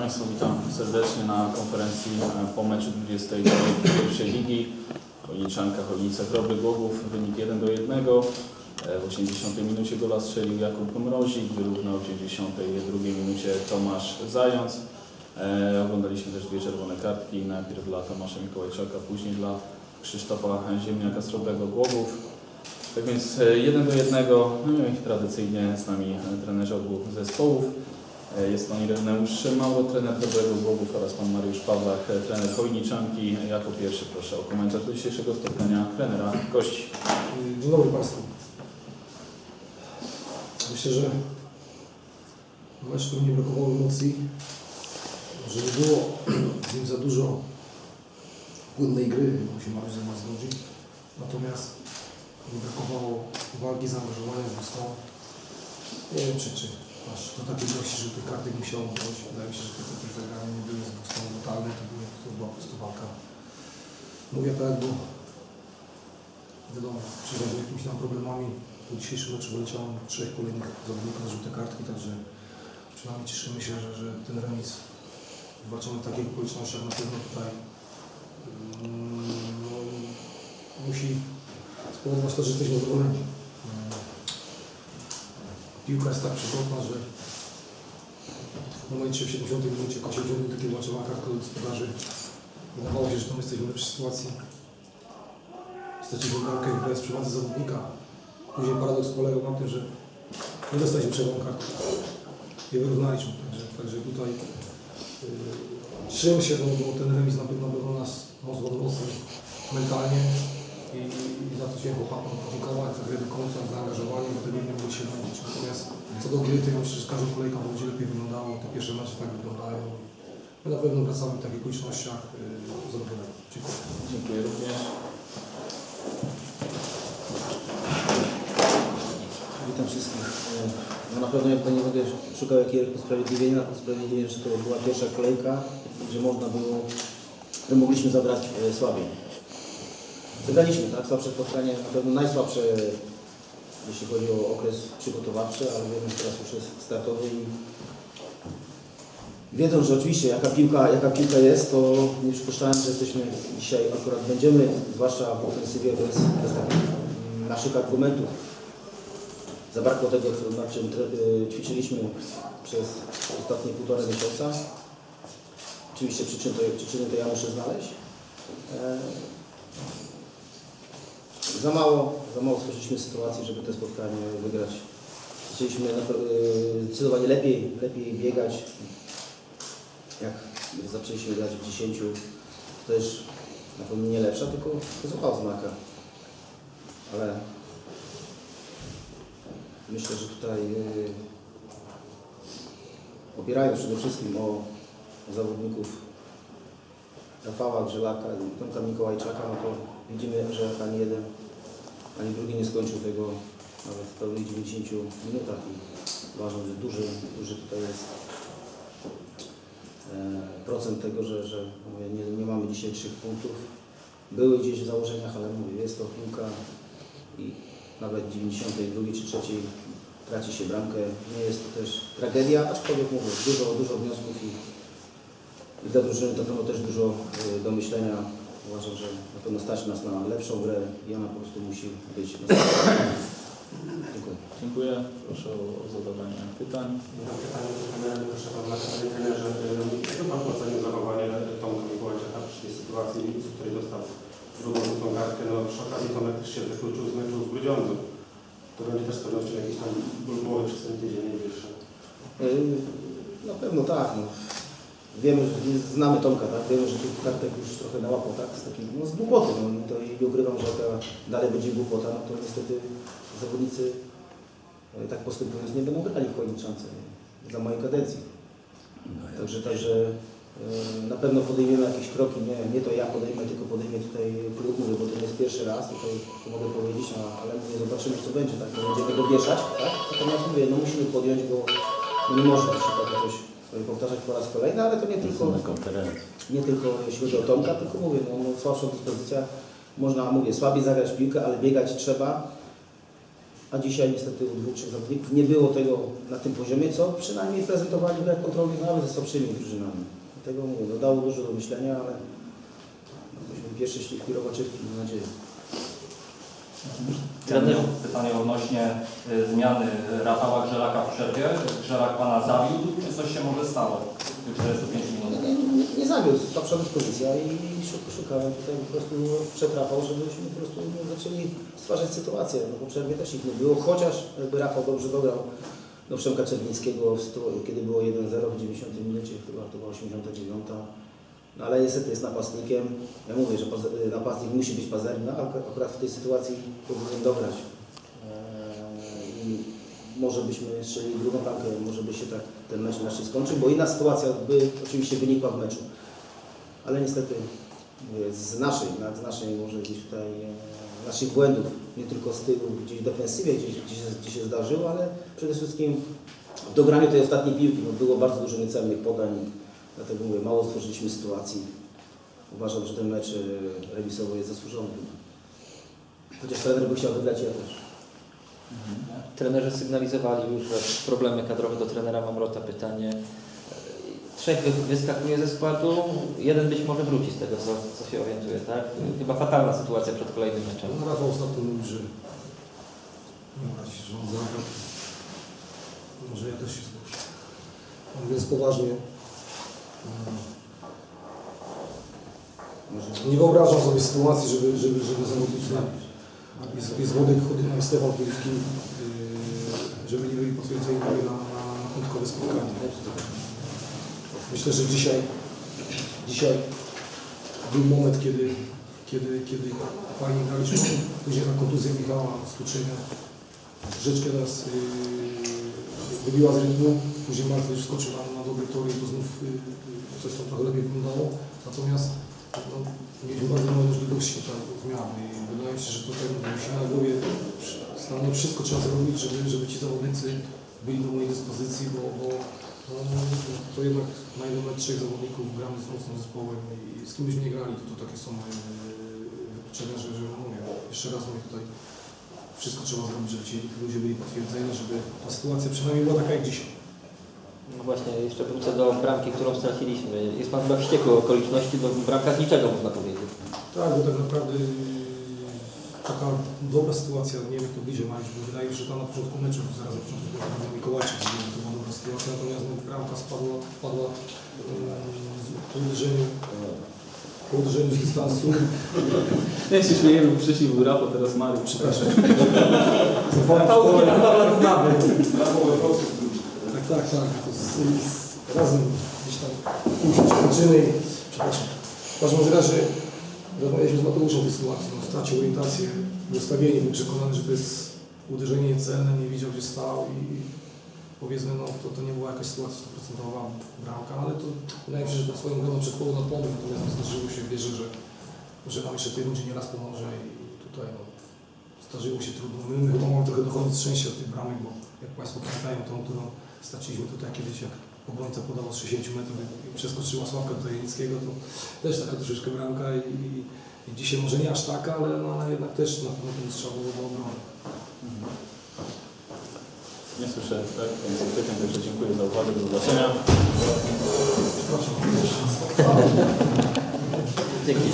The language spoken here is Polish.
Państwa, witam serdecznie na konferencji e, po meczu 21 Ligi. Chojniczanka, Chojnica, Grobry, Głogów, wynik 1 do 1. E, W 80 minucie gola strzelił Jakub Mrozik, wyrównał w 92 minucie Tomasz Zając. E, Oglądaliśmy też dwie czerwone kartki, najpierw dla Tomasza Mikołajczaka, później dla Krzysztofa Ziemniaka z Robrego Głogów. Tak więc e, 1 do 1, no i tradycyjnie z nami trenerzy obu zespołów. E, Jest pan Ireneusz Mauro, trener Dobrego Głogów oraz pan Mariusz Pawlak, e, trener Chojniczanki. Jako pierwszy proszę o komentarz do dzisiejszego spotkania trenera gości. Dzień dobry Państwu. Myślę, że mecz, nie brakowało emocji, że nie było w nim za dużo płynnej gry, bo się Mariusz ze mną zgodzi. Natomiast nie brakowało walki, zaangażowania z stron. Nie wiem, czy, czy aż do takiej ilości, że tych kartek musiało dojść. Wydaje mi się, że te karty zagrane nie były brutalne, to, to była po prostu walka. Mówię tak, bo wiadomo, przyjrzeć jakimiś tam problemami. Po dzisiejszym meczu wyleciało trzech kolejnych zawodników na żółte kartki, także przynajmniej cieszymy się, że, że ten remis wybaczony w takich okolicznościach na pewno tutaj mm, no, musi spowodować to, że jesteśmy zadowoleni. Piłka jest tak przewrotna, że w momencie w 70 minucie, po 80 minucie, kiedy czerwona kartka do gospodarzy, wydawało się, że tam jesteśmy w lepszej sytuacji. Straciliśmy bramkę bez przewadze zawodnika. Później paradoks polegał na tym, że nie dostaliśmy czerwoną kartkę. Nie wyrównaliśmy. Także, także tutaj yy, trzymam się, bo, ten remis na pewno był nas mocno mocny mentalnie i, i za to się chłopakom podziękować za do końca, za zaangażowanie, bo tego nie mogli się męczyć. Natomiast co do gry, to ja myślę, że każda kolejka będzie lepiej wyglądało. Te pierwsze mecze tak wyglądają. My na pewno wracamy w takich okolicznościach yy, zadowoleni. Dziękuję. Dziękuję również. Witam wszystkich. No na pewno ja tutaj nie będę szukał jakiegoś usprawiedliwienia, usprawiedliwienia, że to była pierwsza kolejka, że można było, że mogliśmy zabrać e, słabiej. Wygraliśmy, tak? Słabsze spotkanie, na pewno najsłabsze, jeśli chodzi o okres przygotowawczy, ale wiemy, że teraz już jest startowy i wiedząc, że oczywiście jaka piłka, jaka piłka jest, to nie przypuszczałem, że jesteśmy dzisiaj akurat będziemy, zwłaszcza w ofensywie bez, bez takich naszych argumentów. Zabrakło tego, co- na czym y, ćwiczyliśmy przez ostatnie półtora miesiąca. Oczywiście przyczyn to, przyczyny to ja muszę znaleźć. E, za mało, za mało stworzyliśmy sytuacji, żeby te spotkanie wygrać. Chcieliśmy y, zdecydowanie lepiej, lepiej biegać. Jak zaczęliśmy grać w 10, to też na pewno nie lepsza, tylko zła oznaka. Ale Myślę, że tutaj yy, opierając przede wszystkim o, o zawodników Rafała Grzelaka i Tomka Mikołajczaka, no to widzimy, że ani jeden, ani drugi nie skończył tego nawet w pełnych 90 minutach i uważam, że duży, duży tutaj jest e, procent tego, że, że mówię, nie, nie mamy dzisiaj trzech punktów. Były gdzieś w założeniach, ale mówię, jest to piłka i nawet w 92 czy 3 traci się bramkę. Nie jest to też tragedia, aczkolwiek mówię, dużo, dużo wniosków i, i dla drużyny to też dużo y, do myślenia. Uważam, że na pewno stać nas na lepszą grę i ona po prostu musi być na Dziękuję. Dziękuję. Proszę o zadawanie pytań. Mam pytanie do trenera, proszę pana, panie trenerze, jak pan ocenił zachowanie Tomka Mikołajczaka przy tej sytuacji, w której dostał drugą tą kartkę, no przy okazji Tomek też się wykluczył z meczu z Grudziądzu. To będzie też z pewnością jakiś tam ból głowy przez ten tydzień najbliższy. Na pewno tak. No. Wiemy, że znamy Tomka, tak? Wiemy, że tych kartek już trochę nałapał, tak? Z takiej, no z głupoty, no i to i nie ukrywam, że jak dalej będzie głupota, no to niestety zawodnicy y, tak postępując nie będą grali w Chojniczance za mojej kadencji. Także, także y, na pewno podejmiemy jakieś kroki, nie, nie to ja podejmę, tylko podejmie tutaj klub, mówię, bo to nie jest pierwszy raz, tutaj to mogę powiedzieć, no, ale mówię, zobaczymy co będzie, tak? Nie będziemy dowieszać, tak? Natomiast mówię, no musimy podjąć, bo no nie może się takie coś powtarzać po raz kolejny, ale to nie tylko, nie tylko jeśli chodzi o Tomka, tylko mówię, no, no słabsza dyspozycja, można, mówię, słabiej zagrać w piłkę, ale biegać trzeba. a dzisiaj niestety u dwóch, trzech zawodników nie było tego na tym poziomie, co przynajmniej prezentowali w grach kontrolnych nawet ze słabszymi drużynami. Dlatego mówię, no dało dużo do myślenia, ale no, musimy pierwsze śliwki robaczywki, mam nadzieję. Trener, pytanie odnośnie y, zmiany Rafała Grzelaka w przerwie. Grzelak Pana zawiódł, czy coś się może stało w tych 45 minut? Nie, nie, nie zawiódł, słabsza dyspozycja i szuk- szukałem tutaj po prostu przetrafał, żebyśmy po prostu no, zaczęli stwarzać sytuację. No, po przerwie też ich nie było, chociaż jakby Rafał dobrze dograł do Przemka Czerwińskiego, kiedy było 1-0 w 90 minucie, chyba to była 89. No ale niestety jest napastnikiem. Ja mówię, że paz- napastnik musi być pazerny, no, ale akurat w tej sytuacji powinien dograć. Eee, I może byśmy strzeli drugą bramkę, może by się tak ten mecz inaczej skończył, bo inna sytuacja by oczywiście wynikła w meczu. Ale niestety mówię, z naszej, z naszej może gdzieś tutaj e, naszych błędów, nie tylko z tyłu, gdzieś w defensywie, gdzieś, gdzieś, gdzieś się zdarzyło, ale przede wszystkim w dograniu tej ostatniej piłki no, było bardzo dużo niecelnych podań dlatego mówię, mało stworzyliśmy sytuacji. Uważam, że ten mecz e, remisowy jest zasłużony. Chociaż trener by chciał wygrać, ja też. Trenerzy sygnalizowali już że problemy kadrowe do trenera Mamrota. Pytanie. Trzech wy- wyskakuje ze składu, jeden być może wróci z tego, co, co się orientuje, tak? Chyba fatalna sytuacja przed kolejnym meczem. No, Rafał ostatnio mówi, że nie brać, że on zagra. Może ja też się zgłoszę. On Więc poważnie. Nie wyobrażam sobie sytuacji, żeby, żeby, żeby zawodnicy jest, jest Włodek Chodyna i Stefan Piłski, yy, żeby nie byli potwierdzeni na, na, na piątkowe spotkanie. Myślę, że dzisiaj, dzisiaj był moment, kiedy, kiedy, kiedy fajnie graliśmy. Później na kontuzję Michała Stuczynia. Rzeczkę nas yy, wybiła z rytmu. Później Martin już na, na dobry tor i to znów yy, coś tam trochę lepiej wyglądało. Natomiast no, mieliśmy bardzo mało możliwości tutaj zmiany i wydaje mi się, że tutaj musimy na głowie stanąć wszystko trzeba zrobić, żeby, żeby ci zawodnicy byli do mojej dyspozycji, bo, bo no, to jednak na trzech zawodników gramy z mocnym zespołem i z kim byśmy nie grali, to, to takie są moje yy, wykluczenia, że, że mówię, jeszcze raz mówię tutaj wszystko trzeba zrobić, żeby ci ludzie byli potwierdzeni, żeby ta sytuacja przynajmniej była taka jak dzisiaj. No właśnie, jeszcze wrócę do bramki, którą straciliśmy. Jest Pan chyba wściekły okoliczności, bo bramka z niczego można powiedzieć. Tak, bo tak naprawdę yy, taka dobra sytuacja, nie wiem jak to bliżej Mariusz, bo wydaje mi się, że tam na początku meczu, zaraz na początku była Mikołajczyk, to była dobra sytuacja, natomiast no, bramka spadła, padła yy, po uderzeniu, po uderzeniu z dystansu. Ja się śmieję, bo wcześniej był Rafał, teraz Mariusz. Przepraszam. Pole. Tak, tak, tak. To z, z, razem gdzieś tam pójść kończyny przepraszam. W każdym razie rozmawialiśmy z Mateuszem o tej sytuacji. No, stracił orientację w ustawieniu, był przekonany, że to jest uderzenie celne, nie widział gdzie stał i powiedzmy, no to, to nie była jakaś sytuacja 100% bramka, ale to wydaje mi się, że to swoją grą przed połową nadpomógł, natomiast zdarzyło się, wierzę, że, że nam jeszcze tej ludzie nieraz pomoże i tutaj no, zdarzyło się trudno. My, my mamy trochę dochodzić szczęścia od tych bramek, bo jak Państwo pamiętają tą, którą straciliśmy tutaj kiedyś, jak obrońca podawał z 60 metrów i przeskoczyła Sławka do Tajemnickiego, to też taka troszeczkę bramka i, i, i dzisiaj może nie aż taka, ale, no, ale jednak też na pewno ten strzał był do. Nie słyszę tak, więcej pytań, także dziękuję za uwagę, do zobaczenia. Dzięki.